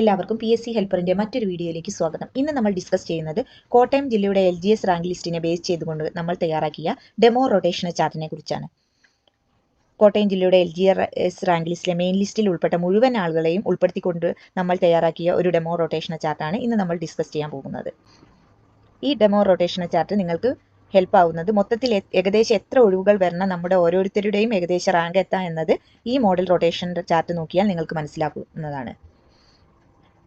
എല്ലാവർക്കും P S C ഹെൽപ്പറിന്റെ മറ്റൊരു വീഡിയോയിലേക്ക് സ്വാഗതം. ഇന്ന് നമ്മൾ ഡിസ്കസ് ചെയ്യുന്നത് കോട്ടയം ജില്ലയുടെ എൽ ജി എസ് റാങ്ക് ലിസ്റ്റിനെ ബേസ് ചെയ്തുകൊണ്ട് നമ്മൾ തയ്യാറാക്കിയ ഡെമോ റൊട്ടേഷൻ ചാർട്ടിനെ കുറിച്ചാണ്. കോട്ടയം ജില്ലയുടെ എൽ ജി എസ് റാങ്ക് ലിസ്റ്റിലെ മെയിൻ ലിസ്റ്റിൽ ഉൾപ്പെട്ട മുഴുവൻ ആളുകളെയും ഉൾപ്പെടുത്തിക്കൊണ്ട് നമ്മൾ തയ്യാറാക്കിയ ഒരു ഡെമോ റൊട്ടേഷൻ ചാർട്ടാണ് ഇന്ന് നമ്മൾ ഡിസ്കസ് ചെയ്യാൻ പോകുന്നത്. ഈ ഡെമോ റൊട്ടേഷൻ ചാർട്ട് നിങ്ങൾക്ക് ഹെൽപ്പ് ആവുന്നത് മൊത്തത്തിൽ ഏകദേശം എത്ര ഒഴിവുകൾ വരണം നമ്മുടെ ഓരോരുത്തരുടെയും ഏകദേശം റാങ്ക് എത്താം എന്നത് ഈ മോഡൽ റൊട്ടേഷൻ ചാർട്ട് നോക്കിയാൽ നിങ്ങൾക്ക് മനസ്സിലാക്കുന്നതാണ്.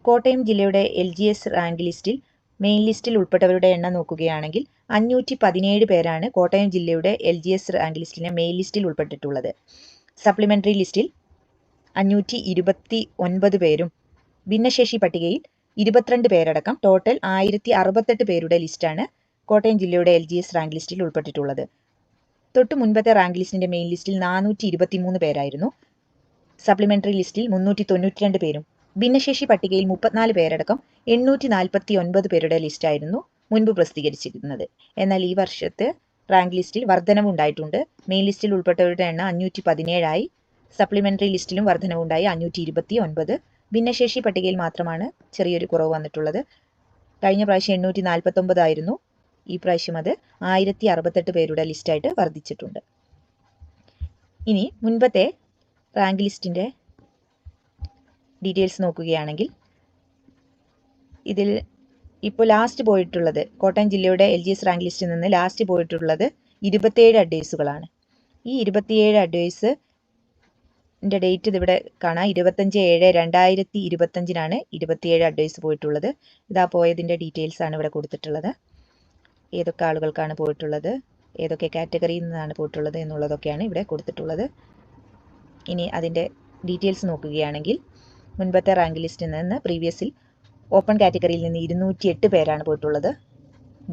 കോട്ടയം ജില്ലയുടെ എൽ ജി എസ് റാങ്ക് ലിസ്റ്റിൽ മെയിൻ ലിസ്റ്റിൽ ഉൾപ്പെട്ടവരുടെ എണ്ണം നോക്കുകയാണെങ്കിൽ അഞ്ഞൂറ്റി പതിനേഴ് പേരാണ് കോട്ടയം ജില്ലയുടെ എൽ ജി എസ് റാങ്ക് ലിസ്റ്റിലെ മെയിൻ ലിസ്റ്റിൽ ഉൾപ്പെട്ടിട്ടുള്ളത്. സപ്ലിമെന്ററി ലിസ്റ്റിൽ അഞ്ഞൂറ്റി ഇരുപത്തി ഒൻപത് പേരും ഭിന്നശേഷി പട്ടികയിൽ ഇരുപത്തിരണ്ട് പേരടക്കം ടോട്ടൽ ആയിരത്തി അറുപത്തെട്ട് പേരുടെ ലിസ്റ്റാണ് കോട്ടയം ജില്ലയുടെ എൽ ജി എസ് റാങ്ക് ലിസ്റ്റിൽ ഉൾപ്പെട്ടിട്ടുള്ളത്. തൊട്ട് മുൻപത്തെ റാങ്ക് ലിസ്റ്റിന്റെ മെയിൻ ലിസ്റ്റിൽ നാനൂറ്റി ഇരുപത്തിമൂന്ന് പേരായിരുന്നു. സപ്ലിമെന്ററി ലിസ്റ്റിൽ മുന്നൂറ്റി തൊണ്ണൂറ്റിരണ്ട് പേരും ഭിന്നശേഷി പട്ടികയിൽ മുപ്പത്തിനാല് പേരടക്കം എണ്ണൂറ്റി നാൽപ്പത്തി ഒൻപത് പേരുടെ ലിസ്റ്റായിരുന്നു മുൻപ് പ്രസിദ്ധീകരിച്ചിരുന്നത്. എന്നാൽ ഈ വർഷത്തെ റാങ്ക് ലിസ്റ്റിൽ വർധനവുണ്ടായിട്ടുണ്ട്. മെയിൻ ലിസ്റ്റിൽ ഉൾപ്പെട്ടവരുടെ എണ്ണം അഞ്ഞൂറ്റി പതിനേഴായി സപ്ലിമെന്ററി ലിസ്റ്റിലും വർധനവുണ്ടായി അഞ്ഞൂറ്റി ഇരുപത്തി ഒൻപത് ഭിന്നശേഷി പട്ടികയിൽ മാത്രമാണ് ചെറിയൊരു കുറവ് വന്നിട്ടുള്ളത്. കഴിഞ്ഞ പ്രാവശ്യം എണ്ണൂറ്റി നാൽപ്പത്തൊമ്പതായിരുന്നു ഈ പ്രാവശ്യം അത് ആയിരത്തി അറുപത്തെട്ട് പേരുടെ ലിസ്റ്റായിട്ട് വർദ്ധിച്ചിട്ടുണ്ട്. ഇനി മുൻപത്തെ റാങ്ക് ലിസ്റ്റിന്റെ ഡീറ്റെയിൽസ് നോക്കുകയാണെങ്കിൽ ഇതിൽ ഇപ്പോൾ ലാസ്റ്റ് പോയിട്ടുള്ളത് കോട്ടയം ജില്ലയുടെ എൽ ജി എസ് റാങ്ക് ലിസ്റ്റിൽ നിന്ന് ലാസ്റ്റ് പോയിട്ടുള്ളത് ഇരുപത്തിയേഴ് അഡ്വൈസുകളാണ് ഈ ഇരുപത്തിയേഴ് അഡ്വൈസ് ഡേറ്റ് ഇതിവിടെ കാണാം. ഇരുപത്തഞ്ച് ഏഴ് രണ്ടായിരത്തി ഇരുപത്തഞ്ചിനാണ് ഇരുപത്തിയേഴ് അഡ്വൈസ് പോയിട്ടുള്ളത്. ഇതാ പോയതിന്റെ ഡീറ്റെയിൽസ് ആണ് ഇവിടെ കൊടുത്തിട്ടുള്ളത്. ഏതൊക്കെ ആളുകൾക്കാണ് പോയിട്ടുള്ളത്? ഏതൊക്കെ കാറ്റഗറിയിൽ നിന്നാണ് പോയിട്ടുള്ളത് എന്നുള്ളതൊക്കെയാണ് ഇവിടെ കൊടുത്തിട്ടുള്ളത്. ഇനി അതിന്റെ ഡീറ്റെയിൽസ് നോക്കുകയാണെങ്കിൽ മുൻപത്തെ റാങ്ക് ലിസ്റ്റിൽ നിന്ന് പ്രീവിയസിൽ ഓപ്പൺ കാറ്റഗറിയിൽ നിന്ന് ഇരുന്നൂറ്റി എട്ട് പേരാണ് പോയിട്ടുള്ളത്.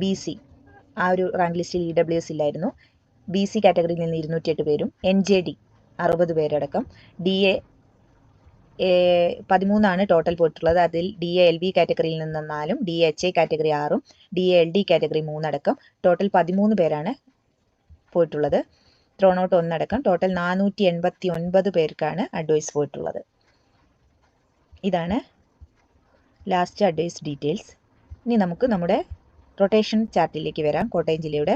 ബി സി ആ ഒരു റാങ്ക് ലിസ്റ്റിൽ ഇ ഡബ്ല്യു എസ് ഇല്ലായിരുന്നു. ബി സി കാറ്റഗറിയിൽ നിന്ന് ഇരുന്നൂറ്റി എട്ട് പേരും എൻ ജെ ഡി അറുപത് പേരടക്കം. ഡി എ പതിമൂന്നാണ് ടോട്ടൽ പോയിട്ടുള്ളത്. അതിൽ ഡി എ എൽ ബി കാറ്റഗറിയിൽ നിന്ന് നാലും ഡി എച്ച് എ കാറ്റഗറി ആറും D A L D category മൂന്നടക്കം total പതിമൂന്ന് പേരാണ് പോയിട്ടുള്ളത്. ത്രോണോട്ട് ഒന്നടക്കം ടോട്ടൽ നാനൂറ്റി എൺപത്തി ഒൻപത് പേർക്കാണ് അഡ്വൈസ് പോയിട്ടുള്ളത്. ഇതാണ് ലാസ്റ്റ് അഡ്വൈസ് ഡീറ്റെയിൽസ് ഇനി നമുക്ക് നമ്മുടെ റൊട്ടേഷൻ ചാർട്ടിലേക്ക് വരാം കോട്ടയം ജില്ലയുടെ.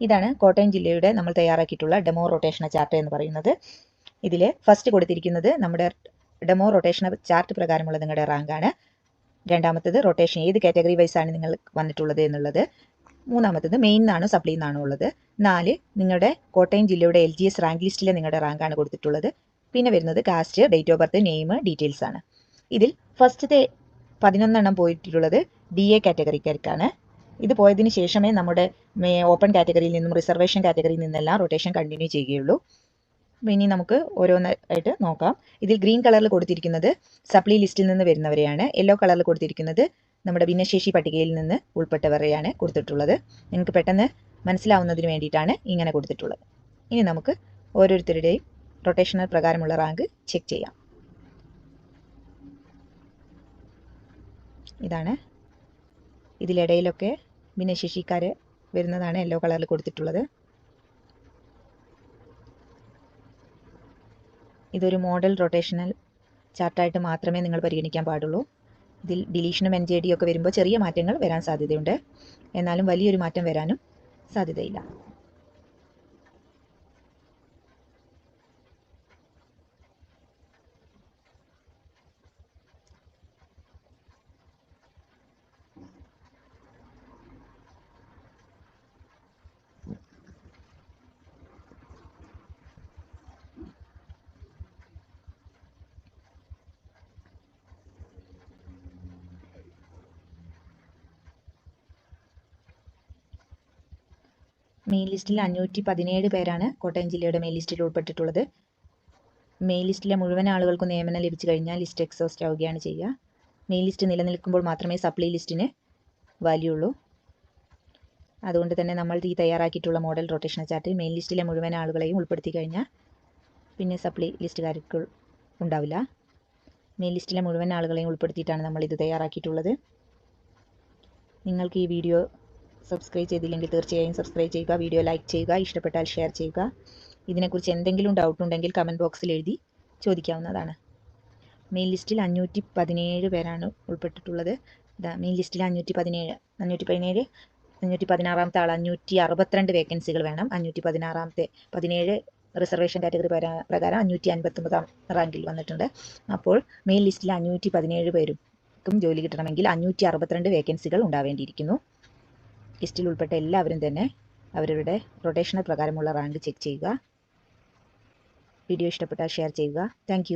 ഇതാണ് കോട്ടയം ജില്ലയുടെ നമ്മൾ തയ്യാറാക്കിയിട്ടുള്ള ഡെമോ റൊട്ടേഷൻ ചാർട്ട് എന്ന് പറയുന്നത്. ഇതിൽ ഫസ്റ്റ് കൊടുത്തിരിക്കുന്നത് നമ്മുടെ ഡെമോ റൊട്ടേഷൻ ചാർട്ട് പ്രകാരമുള്ള നിങ്ങളുടെ റാങ്കാണ് രണ്ടാമത്തത് റൊട്ടേഷൻ ഏത് കാറ്റഗറി വൈസാണ് നിങ്ങൾ വന്നിട്ടുള്ളത് എന്നുള്ളത്. മൂന്നാമത്തത് മെയിൻ നിന്നാണോ സപ്ലി ഉള്ളത്. നാല് നിങ്ങളുടെ കോട്ടയം ജില്ലയുടെ എൽ ജി എസ് റാങ്ക് ലിസ്റ്റിലെ നിങ്ങളുടെ റാങ്കാണ് കൊടുത്തിട്ടുള്ളത്. പിന്നെ വരുന്നത് caste date of birth name details ആണ്. ഇതിൽ ഫസ്റ്റത്തെ പതിനൊന്നെണ്ണം പോയിട്ടുള്ളത് ഡി എ കാറ്റഗറിക്കാർക്കാണ് ഇത് പോയതിന് ശേഷമേ നമ്മുടെ ഓപ്പൺ കാറ്റഗറിയിൽ നിന്നും റിസർവേഷൻ കാറ്റഗറിയിൽ നിന്നെല്ലാം റൊട്ടേഷൻ കണ്ടിന്യൂ ചെയ്യുകയുള്ളൂ. ഇനി നമുക്ക് ഓരോന്നായിട്ട് നോക്കാം. ഇതിൽ ഗ്രീൻ കളറിൽ കൊടുത്തിരിക്കുന്നത് സപ്ലി ലിസ്റ്റിൽ നിന്ന് വരുന്നവരെയാണ്. യെല്ലോ കളറിൽ കൊടുത്തിരിക്കുന്നത് നമ്മുടെ ഭിന്നശേഷി പട്ടികയിൽ നിന്ന് ഉൾപ്പെട്ടവരെയാണ് കൊടുത്തിട്ടുള്ളത്. നിങ്ങൾക്ക് പെട്ടെന്ന് മനസ്സിലാവുന്നതിന് വേണ്ടിയിട്ടാണ് ഇങ്ങനെ കൊടുത്തിട്ടുള്ളത്. ഇനി നമുക്ക് ഓരോരുത്തരുടെയും റൊട്ടേഷണൽ പ്രകാരമുള്ള റാങ്ക് ചെക്ക് ചെയ്യാം. ഇതാണ്. ഇതിലിടയിലൊക്കെ ഭിന്നശേഷിക്കാർ വരുന്നതാണ് യെല്ലോ കളറിൽ കൊടുത്തിട്ടുള്ളത്. ഇതൊരു മോഡൽ റൊട്ടേഷണൽ ചാർട്ടായിട്ട് മാത്രമേ നിങ്ങൾ പരിഗണിക്കാൻ പാടുള്ളൂ. ഇതിൽ ഡിലീഷനും എൻ ജെ ഡി ഒക്കെ വരുമ്പോൾ ചെറിയ മാറ്റങ്ങൾ വരാൻ സാധ്യതയുണ്ട്. എന്നാലും വലിയൊരു മാറ്റം വരാനും സാധ്യതയില്ല. മെയിൻ ലിസ്റ്റിൽ അഞ്ഞൂറ്റി പതിനേഴ് പേരാണ് കോട്ടയം ജില്ലയുടെ മെയിൻ ലിസ്റ്റിൽ ഉൾപ്പെട്ടിട്ടുള്ളത്. മെയിൻ ലിസ്റ്റിലെ മുഴുവൻ ആളുകൾക്കും നിയമനം ലഭിച്ചു കഴിഞ്ഞാൽ ലിസ്റ്റ് എക്സോസ്റ്റ് ആവുകയാണ് ചെയ്യുക. മെയിൻ ലിസ്റ്റ് നിലനിൽക്കുമ്പോൾ മാത്രമേ സപ്ലൈ ലിസ്റ്റിന് വാല്യൂ ഉള്ളൂ. അതുകൊണ്ട് തന്നെ നമ്മൾ ഈ തയ്യാറാക്കിയിട്ടുള്ള മോഡൽ റൊട്ടേഷൻ ചാർട്ടിൽ മെയിൻ ലിസ്റ്റിലെ മുഴുവൻ ആളുകളെയും ഉൾപ്പെടുത്തി കഴിഞ്ഞാൽ പിന്നെ സപ്ലി ലിസ്റ്റുകാർക്ക് ഉണ്ടാവില്ല. മെയിൻ ലിസ്റ്റിലെ മുഴുവൻ ആളുകളെയും ഉൾപ്പെടുത്തിയിട്ടാണ് നമ്മൾ ഇത് തയ്യാറാക്കിയിട്ടുള്ളത്. നിങ്ങൾക്ക് ഈ വീഡിയോ സബ്സ്ക്രൈബ് ചെയ്തില്ലെങ്കിൽ തീർച്ചയായും സബ്സ്ക്രൈബ് ചെയ്യുക വീഡിയോ ലൈക്ക് ചെയ്യുക ഇഷ്ടപ്പെട്ടാൽ ഷെയർ ചെയ്യുക. ഇതിനെക്കുറിച്ച് എന്തെങ്കിലും ഡൗട്ട് ഉണ്ടെങ്കിൽ കമന്റ് ബോക്സിൽ എഴുതി ചോദിക്കാവുന്നതാണ്. മെയിൻ ലിസ്റ്റിൽ അഞ്ഞൂറ്റി പതിനേഴ് പേരാണ് ഉൾപ്പെട്ടിട്ടുള്ളത്. മെയിൻ ലിസ്റ്റിൽ അഞ്ഞൂറ്റി പതിനേഴ് അഞ്ഞൂറ്റി പതിനേഴ് അഞ്ഞൂറ്റി പതിനാറാമത്തെ ആൾ അഞ്ഞൂറ്റി അറുപത്തിരണ്ട് വേക്കൻസികൾ വേണം. അഞ്ഞൂറ്റി പതിനാറാമത്തെ പതിനേഴ് റിസർവേഷൻ കാറ്റഗറി പ്രകാരം അഞ്ഞൂറ്റി അൻപത്തൊമ്പതാം റാങ്കിൽ വന്നിട്ടുണ്ട്. അപ്പോൾ മെയിൻ ലിസ്റ്റിൽ അഞ്ഞൂറ്റി പതിനേഴ് പേരും ജോലി കിട്ടണമെങ്കിൽ അഞ്ഞൂറ്റി അറുപത്തിരണ്ട് വേക്കൻസികൾ ഉണ്ടാവേണ്ടിയിരിക്കുന്നു. ലിസ്റ്റിൽ ഉൾപ്പെട്ട എല്ലാവരും തന്നെ അവരുടെ റൊട്ടേഷണൽ പ്രകാരമുള്ള റാങ്ക് ചെക്ക് ചെയ്യുക. വീഡിയോ ഇഷ്ടപ്പെട്ടാൽ ഷെയർ ചെയ്യുക. താങ്ക്